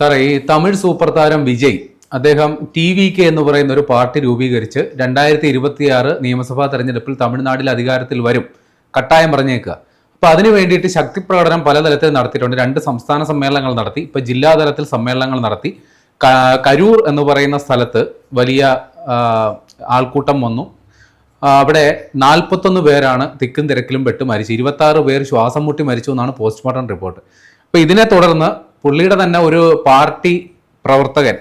സാറേ ഈ തമിഴ് സൂപ്പർ താരം വിജയ് അദ്ദേഹം ടി വി കെ എന്ന് പറയുന്ന ഒരു പാർട്ടി രൂപീകരിച്ച് രണ്ടായിരത്തി ഇരുപത്തിയാറ് നിയമസഭാ തെരഞ്ഞെടുപ്പിൽ തമിഴ്നാട്ടിൽ അധികാരത്തിൽ വരും. കട്ടായം പറഞ്ഞേക്കുക. അപ്പൊ അതിനു വേണ്ടിയിട്ട് ശക്തി പ്രകടനം പലതരത്തിൽ നടത്തിയിട്ടുണ്ട്. രണ്ട് സംസ്ഥാന സമ്മേളനങ്ങൾ നടത്തി. ഇപ്പൊ ജില്ലാതലത്തിൽ സമ്മേളനങ്ങൾ നടത്തി. കരൂർ എന്ന് പറയുന്ന സ്ഥലത്ത് വലിയ ആൾക്കൂട്ടം വന്നു. അവിടെ നാൽപ്പത്തൊന്ന് പേരാണ് തിക്കും തിരക്കിലും പെട്ട് മരിച്ചു ഇരുപത്തി ആറ് പേർ ശ്വാസം മുട്ടി മരിച്ചു എന്നാണ് പോസ്റ്റ്മോർട്ടം റിപ്പോർട്ട്. അപ്പൊ ഇതിനെ തുടർന്ന് പുള്ളിയുടെ തന്നെ ഒരു പാർട്ടി പ്രവർത്തകൻ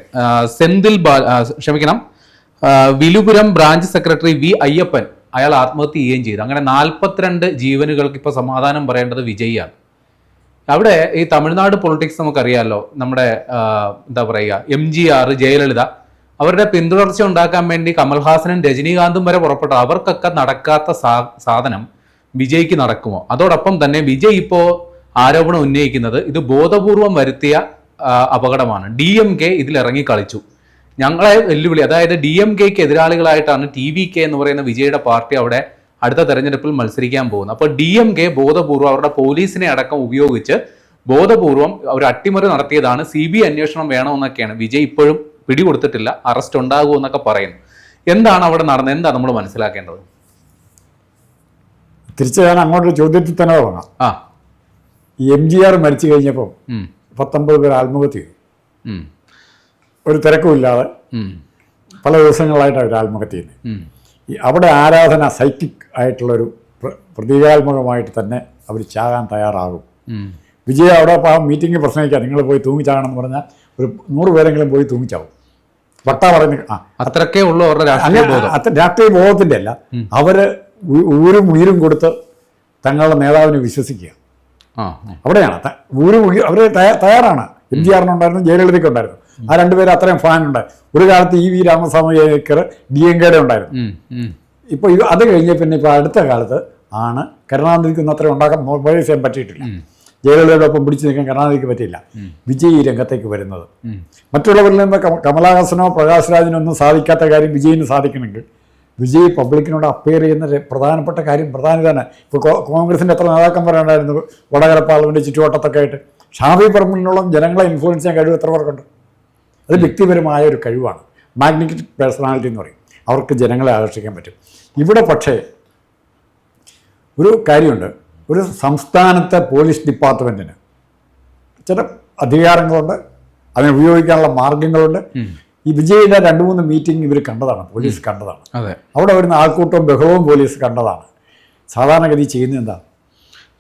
സെന്തിൽ ക്ഷമിക്കണം Villupuram branch secretary V Ayyappan അയാൾ ആത്മഹത്യ ചെയ്യുകയും ചെയ്തു. അങ്ങനെ നാൽപ്പത്തിരണ്ട് ജീവനുകൾക്ക് ഇപ്പോൾ സമാധാനം പറയേണ്ടത് വിജയിയാണ്. അവിടെ ഈ തമിഴ്നാട് പൊളിറ്റിക്സ് നമുക്കറിയാമല്ലോ നമ്മുടെ എന്താ പറയുക എം ജി ആർ ജയലളിത അവരുടെ പിന്തുടർച്ച ഉണ്ടാക്കാൻ വേണ്ടി കമൽഹാസനും രജനീകാന്തും വരെ പുറപ്പെട്ടു. അവർക്കൊക്കെ നടക്കാത്ത സാധനം വിജയ്ക്ക് നടക്കുമോ? അതോടൊപ്പം തന്നെ വിജയ് ഇപ്പോ ആരോപണം ഉന്നയിക്കുന്നത് ഇത് ബോധപൂർവം വരുത്തിയ അപകടമാണ്. ഡി എം കെ ഇതിൽ ഇറങ്ങി കളിച്ചു. ഞങ്ങളെ വെല്ലുവിളി അതായത് ഡി എം കെക്ക് എതിരാളികളായിട്ടാണ് ടി വി കെ എന്ന് പറയുന്ന വിജയുടെ പാർട്ടി അവിടെ അടുത്ത തെരഞ്ഞെടുപ്പിൽ മത്സരിക്കാൻ പോകുന്നത്. അപ്പോൾ ഡി എം കെ ബോധപൂർവം അവരുടെ പോലീസിനെ അടക്കം ഉപയോഗിച്ച് ബോധപൂർവം അവർ അട്ടിമറി നടത്തിയതാണ്. സി ബി അന്വേഷണം വേണമെന്നൊക്കെയാണ്. വിജയ് ഇപ്പോഴും പിടികൊടുത്തിട്ടില്ല. അറസ്റ്റ് ഉണ്ടാകുമെന്നൊക്കെ പറയുന്നു. എന്താണ് അവിടെ നടന്നത്? എന്താ നമ്മൾ മനസ്സിലാക്കേണ്ടത്? തിരിച്ചു ഞാൻ അങ്ങോട്ടൊരു ചോദ്യത്തിൽ തന്നെ തുടങ്ങാം ആ. എം ജി ആർ മരിച്ചു കഴിഞ്ഞപ്പോൾ പത്തൊമ്പത് പേർ ആത്മഹത്യ ചെയ്തു. ഒരു തിരക്കുമില്ലാതെ പല ദിവസങ്ങളായിട്ട് അവർ ആത്മഹത്യ ചെയ്യുന്നത് ഈ അവിടെ ആരാധന സൈറ്റിക് ആയിട്ടുള്ളൊരു പ്ര- പ്രതീകാത്മകമായിട്ട് തന്നെ അവർ ചാകാൻ തയ്യാറാകും. വിജയ അവിടെ ആ മീറ്റിംഗ് പ്രസംഗിക്കുക നിങ്ങൾ പോയി തൂങ്ങിച്ചാകണം എന്ന് പറഞ്ഞാൽ ഒരു നൂറ് പേരെങ്കിലും പോയി തൂങ്ങിച്ചാവും. വട്ടാ ആ അത്രക്കേ ഉള്ളൂ അവരുടെ രാഷ്ട്രീയ ബോധത്തിന്റെ അല്ല. അവർ ഊരും ഉയരും കൊടുത്ത് തങ്ങളുടെ നേതാവിനെ വിശ്വസിക്കുക. അവിടെയാണ്. ഒരു അവർ തയ്യാറാണ്. എം ജി ആറിനുണ്ടായിരുന്നു ജയലളിതയ്ക്ക് ഉണ്ടായിരുന്നു. ആ രണ്ടുപേരും അത്രയും ഫാൻ ഉണ്ട് ഒരു കാലത്ത് E V Ramaswamy Ayyakkar D M കെയുടെ ഉണ്ടായിരുന്നു. ഇപ്പൊ ഉം. ഇപ്പോൾ ഇത് അത് കഴിഞ്ഞ പിന്നെ ഇപ്പോൾ അടുത്ത കാലത്ത് ആണ് കരുണാനിധിക്കൊന്നും അത്രയും ഉണ്ടാക്കാൻ മൊബൈൽ ചെയ്യാൻ പറ്റിയിട്ടില്ല. ജയലളിതയുടെ ഒപ്പം പിടിച്ചു നിൽക്കാൻ കരുണാനിധിക്ക് പറ്റിയില്ല. വിജയ് ഈ രംഗത്തേക്ക് വരുന്നത്. മറ്റുള്ളവരിൽ നിന്ന് കമലഹാസനോ പ്രകാശ് രാജിനോ ഒന്നും സാധിക്കാത്ത കാര്യം വിജയിന് സാധിക്കണമെങ്കിൽ വിജയ് പബ്ലിക്കിനോട് അപ്പിയർ ചെയ്യുന്ന പ്രധാനപ്പെട്ട കാര്യം പ്രധാന തന്നെ ഇപ്പോൾ കോൺഗ്രസിന്റെ എത്ര നേതാക്കന്മാരുണ്ടായിരുന്നു വടകര പാർലമെന്റ് ചുറ്റുവട്ടത്തൊക്കെ ആയിട്ട്. ഷാഫി പറമ്പിനോളം ജനങ്ങളെ ഇൻഫ്ലുവൻസ് ചെയ്യാൻ കഴിവ് എത്ര പേർക്കുണ്ട്? അത് വ്യക്തിപരമായ ഒരു കഴിവാണ്. മാഗ്നറ്റിക് പേഴ്സണാലിറ്റി എന്ന് പറയും. അവർക്ക് ജനങ്ങളെ ആകർഷിക്കാൻ പറ്റും. ഇവിടെ പക്ഷേ ഒരു കാര്യമുണ്ട്. ഒരു സംസ്ഥാനത്തെ പോലീസ് ഡിപ്പാർട്ട്മെന്റിന് ചില അധികാരങ്ങളുണ്ട്. അതിനെ ഉപയോഗിക്കാനുള്ള മാർഗങ്ങളുണ്ട് ഈ വിജയിയുടെ രണ്ട് മൂന്ന് മീറ്റിംഗ് ഇവർ കണ്ടതാണ് പോലീസ് കണ്ടതാണ്. അതെ. അവിടെ വരുന്ന ആൾക്കൂട്ടവും ബഹളവും പോലീസ് കണ്ടതാണ്. സാധാരണഗതി ചെയ്യുന്നത് എന്താ?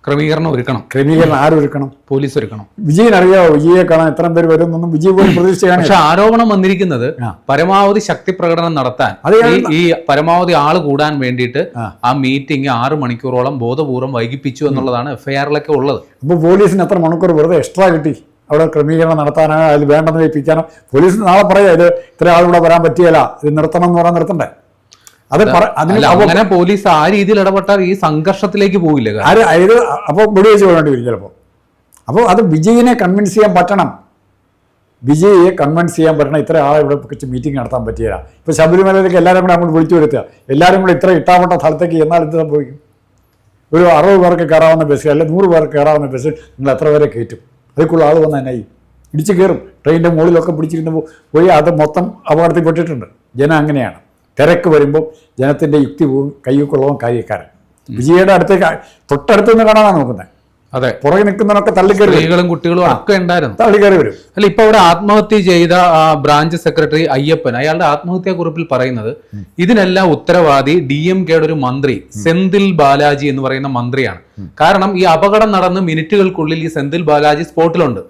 ക്രമീകരണം ഒരുക്കണം. ക്രമീകരണം ആരൊരുക്കണം? പോലീസ് ഒരുക്കണം. വിജയൻ അറിയാമോ വിജയെ കാണാൻ എത്ര പേര് വരുന്നൊന്നും വിജയ് പോലും പ്രതീക്ഷിച്ചാണ് പക്ഷെ ആരോപണം വന്നിരിക്കുന്നത്. പരമാവധി ശക്തി പ്രകടനം നടത്താൻ ഈ- പരമാവധി ആൾ കൂടാൻ വേണ്ടിയിട്ട് ആ. ആ മീറ്റിംഗ് ആറ് മണിക്കൂറോളം ബോധപൂർവം വൈകിപ്പിച്ചു എന്നുള്ളതാണ് എഫ്ഐആറിലൊക്കെ ഉള്ളത്. അപ്പോൾ പോലീസിന് എത്ര മണിക്കൂർ വെറുതെ എക്സ്ട്രാ കിട്ടി? അവിടെ ക്രമീകരണം നടത്താനോ അതിൽ വേണ്ടെന്ന് ഏൽപ്പിക്കാനോ പോലീസ് നാളെ പറയാം ഇത് ഇത്ര ആളിവിടെ വരാൻ പറ്റിയല്ല ഇത് നിർത്തണം എന്ന് പറയാൻ നിർത്തണ്ടേ? അത് അങ്ങനെ പോലീസ് ആ രീതിയിൽ ഇടപെട്ടാൽ ഈ സംഘർഷത്തിലേക്ക് പോകില്ല ഇത് അപ്പോൾ വെടിവെച്ച് പോകേണ്ടി വരും ചിലപ്പോൾ അപ്പോൾ അത് വിജയിനെ കൺവിൻസ് ചെയ്യാൻ പറ്റണം. വിജയിയെ കൺവിൻസ് ചെയ്യാൻ പറ്റണം. ഇത്ര ആളെ ഇവിടെ വെച്ച് മീറ്റിംഗ് നടത്താൻ പറ്റിയില്ല ഇപ്പോൾ ശബരിമലയിലേക്ക് എല്ലാവരും കൂടെ അങ്ങോട്ട് വിളിച്ചു വരുത്തുക. എല്ലാവരും കൂടെ ഇത്ര ഇട്ടാവട്ട സ്ഥലത്തേക്ക് എന്നാൽ എന്ത് സംഭവിക്കും? ഒരു അറുപത് പേർക്ക് കയറാവുന്ന ബസ് അല്ലെങ്കിൽ നൂറ് പേർക്ക് കയറാവുന്ന ബസ് നിങ്ങൾ എത്ര പേരെ കയറ്റും? അതിക്കുള്ള ആൾ വന്ന് ചെയ്യും ഇടിച്ച് കയറും. ട്രെയിനിന്റെ മുകളിലൊക്കെ പിടിച്ചിരുന്ന് പോയി അത് മൊത്തം അപകടത്തിൽ പെട്ടിട്ടുണ്ട്. ജനം അങ്ങനെയാണ്. തിരക്ക് വരുമ്പോൾ ജനത്തിന്റെ യുക്തി പോവും കയ്യൊക്കൊള്ളവും കാര്യക്കാരൻ. വിജയയുടെ അടുത്തേക്ക് തൊട്ടടുത്ത് നിന്ന് കാണാനാണ് നോക്കുന്നത് അതെ. പുറകെ നിൽക്കുന്നവരൊക്കെ തള്ളിക്കയറി സ്ത്രീകളും കുട്ടികളും ഒക്കെ ഉണ്ടായിരുന്നു. തള്ളിക്കയറി വരും. അല്ല ഇപ്പൊ അവിടെ ആത്മഹത്യ ചെയ്ത ആ ബ്രാഞ്ച് സെക്രട്ടറി അയ്യപ്പൻ അയാളുടെ ആത്മഹത്യാ കുറിപ്പിൽ പറയുന്നത് ഇതിനെല്ലാം ഉത്തരവാദി ഡി എം കെയുടെ ഒരു മന്ത്രി സെന്തിൽ ബാലാജി എന്ന് പറയുന്ന മന്ത്രിയാണ്. കാരണം ഈ അപകടം നടന്ന് മിനിറ്റുകൾക്കുള്ളിൽ ഈ സെന്തിൽ ബാലാജി സ്പോട്ടിലുണ്ട്.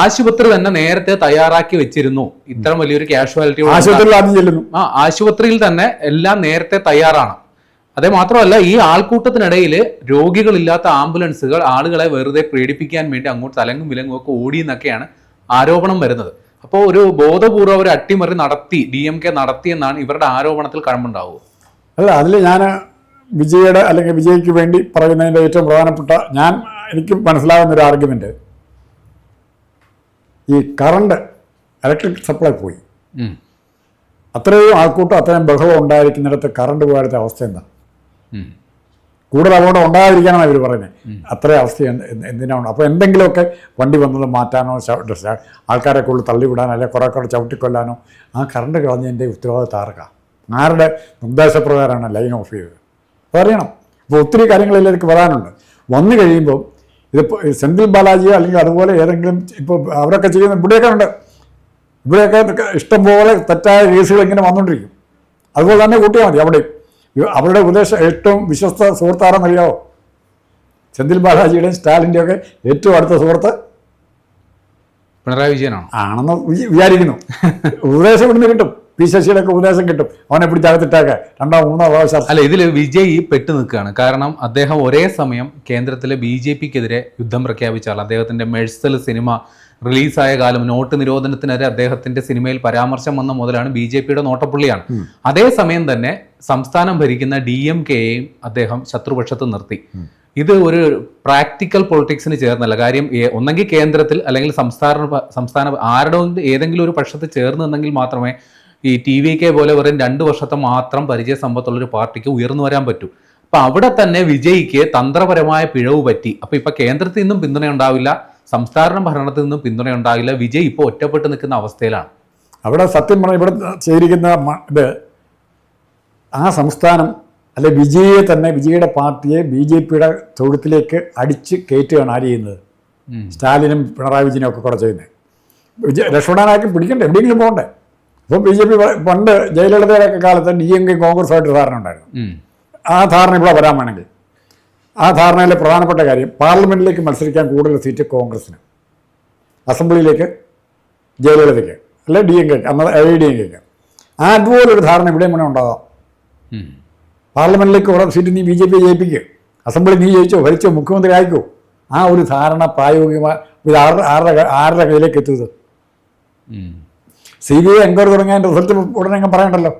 ആശുപത്രി തന്നെ നേരത്തെ തയ്യാറാക്കി വെച്ചിരുന്നു. ഇത്ര വലിയൊരു കാഷ്വാലിറ്റി ആശുപത്രിയിൽ തന്നെ എല്ലാം നേരത്തെ തയ്യാറാണ്. അതേ മാത്രമല്ല ഈ ആൾക്കൂട്ടത്തിനിടയിൽ രോഗികളില്ലാത്ത ആംബുലൻസുകൾ ആളുകളെ വെറുതെ പേടിപ്പിക്കാൻ വേണ്ടി അങ്ങോട്ട് തലങ്ങും വിലങ്ങും ഒക്കെ ഓടി എന്നൊക്കെയാണ് ആരോപണം വരുന്നത്. അപ്പോൾ ഒരു ബോധപൂർവം ഒരു അട്ടിമറി നടത്തി ഡി എം കെ നടത്തി എന്നാണ് ഇവരുടെ ആരോപണത്തിൽ കഴമ്പുണ്ടാവുക അല്ല അതിൽ ഞാൻ വിജയുടെ അല്ലെങ്കിൽ വിജയ്ക്ക് വേണ്ടി പറയുന്നതിന്റെ ഏറ്റവും പ്രധാനപ്പെട്ട ഞാൻ എനിക്ക് മനസ്സിലാകുന്ന ഒരു ആർഗ്യുമെന്റ് ഈ കറണ്ട് ഇലക്ട്രിക് സപ്ലൈ പോയി. അത്രയും ആൾക്കൂട്ടം അത്രയും ബഹളം ഉണ്ടായിരിക്കുന്നിടത്ത് കറണ്ട് പോകാത്ത അവസ്ഥ എന്താ? ഉം. കൂടുതൽ അപകടം ഉണ്ടാകാതിരിക്കാനാണ് അവർ പറയുന്നത്. അത്ര അവസ്ഥ എന്ത്- എന്ത് എന്തിനാണ്? അപ്പോൾ എന്തെങ്കിലുമൊക്കെ വണ്ടി വന്നത് മാറ്റാനോ ആൾക്കാരെ കൂടുതൽ തള്ളിവിടാനോ അല്ലെങ്കിൽ കുറേ കൂടെ ചവിട്ടിക്കൊല്ലാനോ ആ കറണ്ട് കളഞ്ഞതിന്റെ ഉത്തരവാദിത്തം ആർക്കാണ് ആരുടെ നിർദ്ദേശപ്രകാരമാണ് ലൈൻ ഓഫ് ചെയ്തത്? അറിയണം. അപ്പോൾ ഒത്തിരി കാര്യങ്ങളിലേക്ക് വരാനുണ്ട്. വന്നു കഴിയുമ്പോൾ ഇതിപ്പോൾ സെന്തിൽ ബാലാജിയോ അല്ലെങ്കിൽ അതുപോലെ ഏതെങ്കിലും ഇപ്പോൾ അവരൊക്കെ ചെയ്യുന്ന ഇവിടെയൊക്കെ ഉണ്ട് ഇവിടെയൊക്കെ ഇഷ്ടംപോലെ തെറ്റായ കേസുകൾ ഇങ്ങനെ വന്നുകൊണ്ടിരിക്കും അതുപോലെ തന്നെ കൂട്ടിയാൽ മതി അവിടെ അവരുടെ ഉപദേശം ഏറ്റവും വിശ്വസ്ത സുഹൃത്താരെന്നറിയാവോ സെന്തിൽ ബാലാജിയുടെയും സ്റ്റാലിന്റെ ഒക്കെ ഏറ്റവും അടുത്ത സുഹൃത്ത്. പിണറായി വിജയനാണ്? ആണെന്ന് വിചാരിക്കുന്നു. ഉപദേശം ഇവിടുന്ന് കിട്ടും. പി ശശിയുടെ ഒക്കെ ഉപദേശം കിട്ടും. അവനെ പിടിച്ചകത്തിട്ടേക്ക് രണ്ടോ മൂന്നോ പ്രാവശ്യം അല്ല ഇതിൽ വിജയ് പെട്ടു നിൽക്കുകയാണ്. കാരണം അദ്ദേഹം ഒരേ സമയം കേന്ദ്രത്തിലെ ബി ജെ പിക്കെതിരെ യുദ്ധം പ്രഖ്യാപിച്ച ആൾ അദ്ദേഹത്തിന്റെ മെഴ്സൽ സിനിമ റിലീസായ കാലം നോട്ട് നിരോധനത്തിനെതിരെ അദ്ദേഹത്തിന്റെ സിനിമയിൽ പരാമർശം വന്ന മുതലാണ് ബി ജെ പിയുടെ നോട്ടപ്പുള്ളിയാണ്. അതേസമയം തന്നെ സംസ്ഥാനം ഭരിക്കുന്ന ഡി എം കെയെയും അദ്ദേഹം ശത്രുപക്ഷത്ത് നിർത്തി. ഇത് ഒരു പ്രാക്ടിക്കൽ പൊളിറ്റിക്സിന് ചേർന്നല്ല. കാര്യം ഒന്നെങ്കിൽ കേന്ദ്രത്തിൽ അല്ലെങ്കിൽ സംസ്ഥാന സംസ്ഥാന ആരുടെ ഏതെങ്കിലും ഒരു പക്ഷത്ത് ചേർന്ന് നിന്നെങ്കിൽ മാത്രമേ ഈ ടി വി കെ പോലെ വെറും രണ്ട് വർഷത്തെ മാത്രം പരിചയ സമ്പത്തുള്ള ഒരു പാർട്ടിക്ക് ഉയർന്നു വരാൻ പറ്റും. അപ്പൊ അവിടെ തന്നെ വിജയിക്ക് തന്ത്രപരമായ പിഴവ് പറ്റി. അപ്പൊ ഇപ്പൊ കേന്ദ്രത്തിൽ നിന്നും പിന്തുണ ഉണ്ടാവില്ല സംസ്ഥാന ഭരണത്തിൽ നിന്നും പിന്തുണ ഉണ്ടാവില്ല വിജയ് ഇപ്പോൾ ഒറ്റപ്പെട്ട് നിൽക്കുന്ന അവസ്ഥയിലാണ്. അവിടെ സത്യം പറഞ്ഞാൽ ഇവിടെ ചെയ്തിരിക്കുന്ന ഇത് ആ സംസ്ഥാനം അല്ലെ വിജയെ തന്നെ വിജയുടെ പാർട്ടിയെ ബി ജെ പിയുടെ തൊഴുത്തിലേക്ക് അടിച്ച് കയറ്റുകയാണ് ആര് ചെയ്യുന്നത്. സ്റ്റാലിനും പിണറായി വിജയനും ഒക്കെ കൂടെ ചെയ്യുന്നത്. വിജയ രക്ഷപ്പെടാനാക്കി പിടിക്കണ്ടേ എവിടെയെങ്കിലും പോകണ്ടേ? അപ്പോൾ ബി ജെ പി പണ്ട് ജയലളിതയുടെ ഒക്കെ കാലത്ത് ഡി എം കെ കോൺഗ്രസുമായിട്ട് ധാരണ ഉണ്ടായിരുന്നു. ആ ധാരണ ഇവിടെ വരാൻ വേണമെങ്കിൽ. ആ ധാരണയിലെ പ്രധാനപ്പെട്ട കാര്യം പാർലമെന്റിലേക്ക് മത്സരിക്കാൻ കൂടുതൽ സീറ്റ് കോൺഗ്രസ്സിന്. അസംബ്ലിയിലേക്ക് ജയലളിതയ്ക്ക് അല്ലെ ഡി എം കെക്ക് അന്ന് എ ഡി എം കെക്ക്. ആ അതുപോലൊരു ധാരണ ഇവിടെ മുന്നേ ഉണ്ടാകാം. പാർലമെന്റിലേക്ക് കുറേ സീറ്റ് നീ ബി ജെ പി ജയിപ്പിക്കുക അസംബ്ലി നീ ജയിച്ചോ ഭരിച്ചോ മുഖ്യമന്ത്രി ആയിക്കോ. ആ ഒരു ധാരണ പ്രായോഗികമായി ഇത് ആരുടെ ആരുടെ ആരുടെ കയ്യിലേക്ക് എത്തിയത് ഉം. സി ബി ഐ എൻക്വയറി തുടങ്ങിയ റിസൾട്ട് ഉടനെ പറയണ്ടല്ലോ.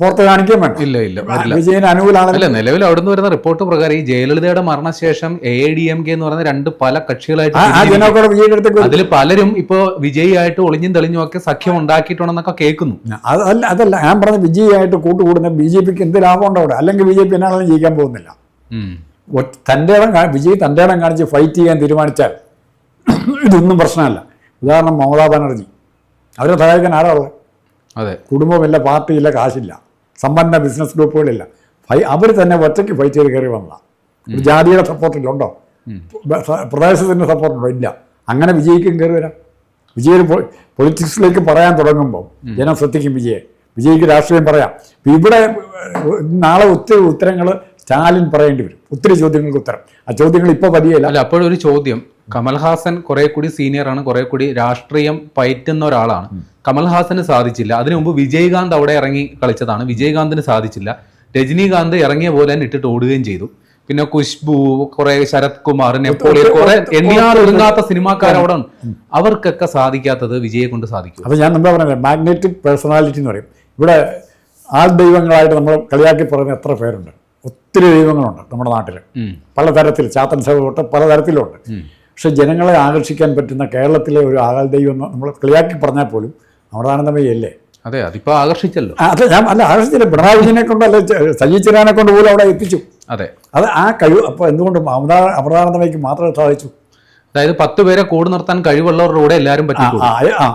പുറത്ത് കാണിക്കാൻ വേണ്ട. ഇല്ല ഇല്ല വിജയൻ അല്ല നിലവിൽ അവിടുന്ന് വരുന്ന റിപ്പോർട്ട് പ്രകാരം ഈ ജയലളിതയുടെ മരണശേഷം എ ഡി എം കെ എന്ന് പറയുന്ന രണ്ട് പല കക്ഷികളായിട്ട്. അതിൽ പലരും ഇപ്പോ വിജയിയായിട്ട് ഒളിഞ്ഞും തെളിഞ്ഞും ഒക്കെ സഖ്യം ഉണ്ടാക്കിയിട്ടുണ്ടെന്നൊക്കെ കേൾക്കുന്നു അതല്ല അതല്ല ഞാൻ പറഞ്ഞ വിജയിയായിട്ട് കൂട്ടുകൂടുന്ന ബി ജെ പിക്ക് എന്ത് ലാഭമുണ്ടോ അവിടെ? അല്ലെങ്കിൽ ബി ജെ പി എന്നാണെങ്കിലും ജയിക്കാൻ പോകുന്നില്ല. തന്റെ ഇടം വിജയ് തന്റെ ഇടം കാണിച്ച് ഫൈറ്റ് ചെയ്യാൻ തീരുമാനിച്ചാൽ ഇതൊന്നും പ്രശ്നമല്ല. ഉദാഹരണം മമതാ ബാനർജി. അവരെ സഹായിക്കാൻ ആരാ ഉള്ളത്? അതെ. കുടുംബമില്ല പാർട്ടിയില്ല കാശില്ല. സമ്പന്ന ബിസിനസ് ഗ്രൂപ്പുകളില്ല. ഫൈ അവർ തന്നെ ഒറ്റയ്ക്ക് ഫൈറ്റ് ചെയ്ത് കയറി വന്നതാണ് ഒരു ജാതിയുടെ സപ്പോർട്ടിലുണ്ടോ പ്രദേശത്തിന്റെ സപ്പോർട്ടുണ്ടോ ഇല്ല. അങ്ങനെ വിജയിക്കും കയറി വരാം. വിജയ് പൊളിറ്റിക്സിലേക്ക് പറയാൻ തുടങ്ങുമ്പോൾ ജനം ശ്രദ്ധിക്കും വിജയെ. വിജയ്ക്ക് രാഷ്ട്രീയം പറയാം. ഇവിടെ നാളെ ഒത്തിരി ഉത്തരങ്ങൾ സ്റ്റാലിൻ പറയേണ്ടി വരും. ഒത്തിരി ചോദ്യങ്ങൾക്ക് ഉത്തരം. ആ ചോദ്യങ്ങൾ ഇപ്പോൾ പതിയല്ല അല്ല അപ്പോഴൊരു ചോദ്യം. കമൽഹാസൻ കുറെ കൂടി സീനിയറാണ് കുറെ കൂടി രാഷ്ട്രീയം പയറ്റുന്ന ഒരാളാണ്. കമൽഹാസന് സാധിച്ചില്ല. അതിനു മുമ്പ് വിജയകാന്ത് അവിടെ ഇറങ്ങി കളിച്ചതാണ്. വിജയകാന്തിന് സാധിച്ചില്ല. രജനീകാന്ത് ഇറങ്ങിയ പോലെ തന്നെ ഇട്ടിട്ട് ഓടുകയും ചെയ്തു. പിന്നെ കുഷ്ബു കുറെ ശരത് കുമാർ നെപ്പോളിയൻ കുറെ എൻ ആർ ഒതുങ്ങാത്ത സിനിമാക്കാർ അവർക്കൊക്കെ സാധിക്കാത്തത് വിജയെ കൊണ്ട് സാധിക്കും. അപ്പോൾ ഞാൻ നമ്മളെ പറഞ്ഞത് മാഗ്നറ്റിക് പേഴ്സണാലിറ്റി എന്ന് പറയും. ഇവിടെ ആൾ ദൈവങ്ങളായിട്ട് നമ്മൾ കളിയാക്കി പറയുന്ന എത്ര പേരുണ്ട്? ഒത്തിരി ദൈവങ്ങളുണ്ട് നമ്മുടെ നാട്ടിൽ. പലതരത്തിൽ ചാത്തൻ സഭ തൊട്ട് പലതരത്തിലുണ്ട്. പക്ഷെ ജനങ്ങളെ ആകർഷിക്കാൻ പറ്റുന്ന കേരളത്തിലെ ഒരു ആകാൽ ദൈവം നമ്മൾ കളിയാക്കി പറഞ്ഞാൽ പോലും അമൃതാനന്ദമയല്ലേ അതെ അതിപ്പോൾ ആകർഷിച്ചല്ലോ. അതെ ഞാൻ അല്ല ആകർഷിച്ചില്ല. പിണറായി വിജയനെ കൊണ്ടല്ല സജി ചിരാനെ കൊണ്ട് പോലും അവിടെ എത്തിച്ചു. അതെ. അത് ആ കഴിവ് അപ്പോൾ എന്തുകൊണ്ട് അമൃതാ അമൃതാനന്ദമയ്ക്ക് മാത്രമേ സാധിച്ചു? അതായത് പത്ത് പേരെ കൂടെ നിർത്താൻ കഴിവുള്ളവരുടെ കൂടെ എല്ലാവരും ആ,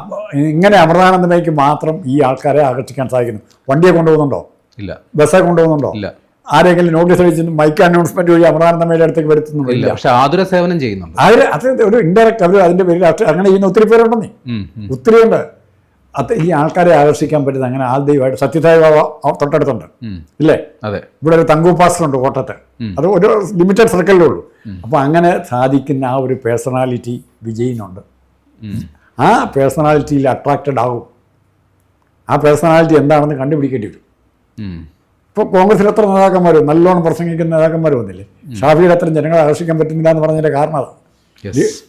ഇങ്ങനെ അമൃതാനന്ദമയ്ക്ക് മാത്രം ഈ ആൾക്കാരെ ആകർഷിക്കാൻ സാധിക്കുന്നു. വണ്ടിയെ കൊണ്ടുപോകുന്നുണ്ടോ? ഇല്ല. ബസ്സെ കൊണ്ടുപോകുന്നുണ്ടോ? ഇല്ല. ആരെങ്കിലും നോട്ടീസ് അടിച്ചിട്ട് മൈക്ക് അനൗൺസ്മെന്റ് വഴി അമൃതാനന്ദമയുടെ അടുത്തേക്ക് വരുത്തുന്നില്ല പക്ഷെ ആതുര സേവനം ചെയ്യുന്നുണ്ട്. അവർ അത് ഒരു ഇൻഡയറക്റ്റ് അവർ അതിന്റെ പേരിൽ അങ്ങനെ ചെയ്യുന്ന ഒത്തിരി പേരുണ്ടെന്നേ. ഒത്തിരി ഉണ്ട് അത് ഈ ആൾക്കാരെ ആകർഷിക്കാൻ പറ്റുന്ന അങ്ങനെ ആൾ ദൈവമായിട്ട് സത്യസായി ബാബ തൊട്ടടുത്തുണ്ട്. ഇല്ലേ? അതെ. ഇവിടെ ഒരു തങ്കു പാസ് ഉണ്ട് കോട്ടയത്ത് അത് ഒരു ലിമിറ്റഡ് സർക്കിളിലേ ഉള്ളൂ. അപ്പോൾ അങ്ങനെ സാധിക്കുന്ന ആ ഒരു പേഴ്സണാലിറ്റി വിജയിനുണ്ട്. ആ പേഴ്സണാലിറ്റിയിൽ അട്രാക്റ്റഡ് ആകും ആ പേഴ്സണാലിറ്റി എന്താണെന്ന് കണ്ടുപിടിക്കേണ്ടി വരും. ഇപ്പോൾ കോൺഗ്രസിൽ എത്ര നേതാക്കന്മാർ നല്ലോണം പ്രസംഗിക്കുന്ന നേതാക്കന്മാർ വന്നില്ലേ? ഷാഫിയുടെ അത്രയും ജനങ്ങളെ ആകർഷിക്കാൻ പറ്റുന്നില്ല എന്ന് പറഞ്ഞതിന്റെ കാരണം അതാണ്.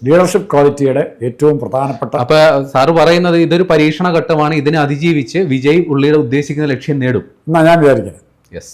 ലീഡർഷിപ്പ് ക്വാളിറ്റിയുടെ ഏറ്റവും പ്രധാനപ്പെട്ട അപ്പൊ സാറ് പറയുന്നത് ഇതൊരു പരീക്ഷണ ഘട്ടമാണ് ഇതിനെ അതിജീവിച്ച് വിജയ് ഉള്ളിയുടെ ഉദ്ദേശിക്കുന്ന ലക്ഷ്യം നേടും. എന്നാ ഞാൻ വിചാരിക്കുന്നത് യെസ്